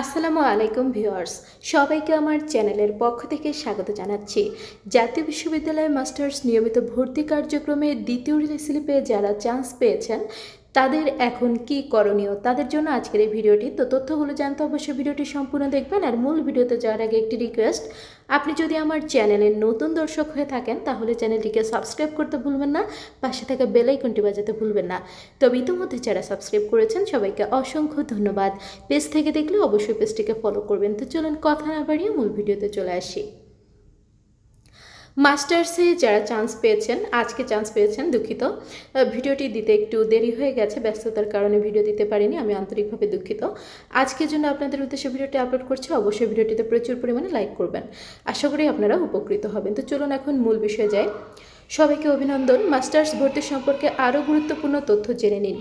আসসালামু আলাইকুম ভিউয়ার্স, সবাইকে আমার চ্যানেলের পক্ষ থেকে স্বাগত জানাচ্ছি। জাতীয় বিশ্ববিদ্যালয়ে মাস্টার্স নিয়মিত ভর্তি কার্যক্রমে দ্বিতীয় স্লিপে যারা চান্স পেয়েছেন তাদের এখন কি করণীয়? তাদের জন্য আজকের এই ভিডিওটি। তো তথ্যগুলো জানতে অবশ্যই ভিডিওটি সম্পূর্ণ দেখবেন আর মূল ভিডিওতে যাওয়ার আগে একটি রিকোয়েস্ট আপনি যদি আমার চ্যানেলের নতুন দর্শক হয়ে থাকেন, তাহলে চ্যানেলটিকে সাবস্ক্রাইব করতে ভুলবেন না, পাশে থাকা বেল আইকনটি বাজাতে ভুলবেন না। তবে ইতিমধ্যে যারা সাবস্ক্রাইব করেছেন, সবাইকে অসংখ্য ধন্যবাদ। পেজ থেকে দেখলে অবশ্যই পেজটিকে ফলো করবেন। তো চলুন কথা না বাড়িয়ে মূল ভিডিওতে চলে আসি। মাস্টার্সে যারা চান্স পেয়েছেন, আজকে চান্স পেয়েছেন, দুঃখিত। ভিডিওটি দিতে একটু দেরি হয়ে গেছে, ব্যস্ততার কারণে ভিডিও দিতে পারিনি, আমি আন্তরিকভাবে দুঃখিত। আজকের জন্য আপনাদের উদ্দেশ্যে ভিডিওটি আপলোড করছি, অবশ্যই ভিডিওটিতে প্রচুর পরিমাণে লাইক করবেন। আশা করি আপনারা উপকৃত হবেন। তো চলুন এখন মূল বিষয়ে যাই। সবাইকে অভিনন্দন। মাস্টার্স ভর্তি সম্পর্কে আরও গুরুত্বপূর্ণ তথ্য জেনে নিন।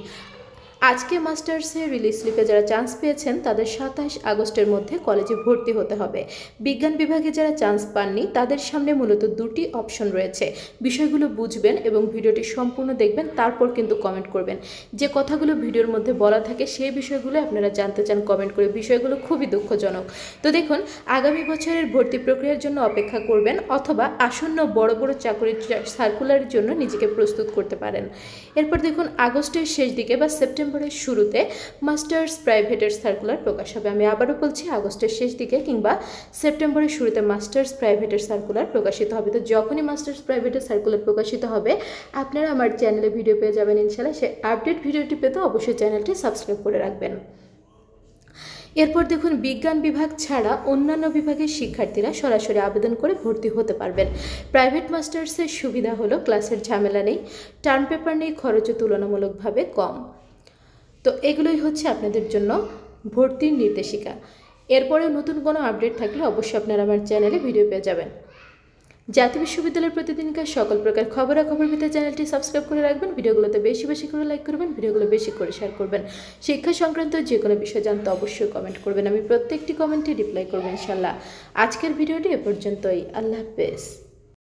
আজকে মাস্টার্সে রিলিজ স্লিপে যারা চান্স পেয়েছেন, তাদের সাতাশ আগস্টের মধ্যে কলেজে ভর্তি হতে হবে। বিজ্ঞান বিভাগে যারা চান্স পাননি, তাদের সামনে মূলত দুটি অপশন রয়েছে। বিষয়গুলো বুঝবেন এবং ভিডিওটি সম্পূর্ণ দেখবেন, তারপর কিন্তু কমেন্ট করবেন। যে কথাগুলো ভিডিওর মধ্যে বলা থাকে, সেই বিষয়গুলো আপনারা জানতে চান কমেন্ট করে। বিষয়গুলো খুবই দুঃখজনক। তো দেখুন, আগামী বছরের ভর্তি প্রক্রিয়ার জন্য অপেক্ষা করবেন অথবা আসন্ন বড় বড় চাকরির সার্কুলারের জন্য নিজেকে প্রস্তুত করতে পারেন। এরপর দেখুন, আগস্টের শেষ দিকে বা সেপ্টেম্বরের শুরুতে মাস্টার্স প্রাইভেটের সার্কুলার প্রকাশ হবে। আমি আবারও বলছি, আগস্টের শেষ দিকে কিংবা সেপ্টেম্বরের শুরুতে মাস্টার্স প্রাইভেটের সার্কুলার প্রকাশিত হবে। তো যখনই মাস্টার্স প্রাইভেটের সার্কুলার প্রকাশিত হবে, আপনারা আমার চ্যানেলে ভিডিও পেয়ে যাবেন ইনশাল্লাহ সে আপডেট ভিডিওটি পেতে অবশ্যই চ্যানেলটি সাবস্ক্রাইব করে রাখবেন। এরপর দেখুন, বিজ্ঞান বিভাগ ছাড়া অন্যান্য বিভাগের শিক্ষার্থীরা সরাসরি আবেদন করে ভর্তি হতে পারবেন। প্রাইভেট মাস্টার্সের সুবিধা হলো, ক্লাসের ঝামেলা নেই, টার্ম পেপার নেই খরচও তুলনামূলকভাবে কম। তো এগুলোই হচ্ছে আপনাদের জন্য ভর্তির নির্দেশিকা। এরপরে নতুন কোনো আপডেট থাকলে অবশ্যই আপনারা আমার চ্যানেলে ভিডিও পেয়ে যাবেন। জাতীয় বিশ্ববিদ্যালয়ের প্রতিদিনকার সকল প্রকার খবরাখবর পেতে চ্যানেলটি সাবস্ক্রাইব করে রাখবেন, ভিডিওগুলোতে বেশি বেশি করে লাইক করবেন, ভিডিওগুলো বেশি করে শেয়ার করবেন। শিক্ষা সংক্রান্ত যে কোনো বিষয় জানতে অবশ্যই কমেন্ট করবেন, আমি প্রত্যেকটি কমেন্টে রিপ্লাই করব ইনশাল্লাহ। আজকের ভিডিওটি এ পর্যন্তই, আল্লাহ হাফেজ।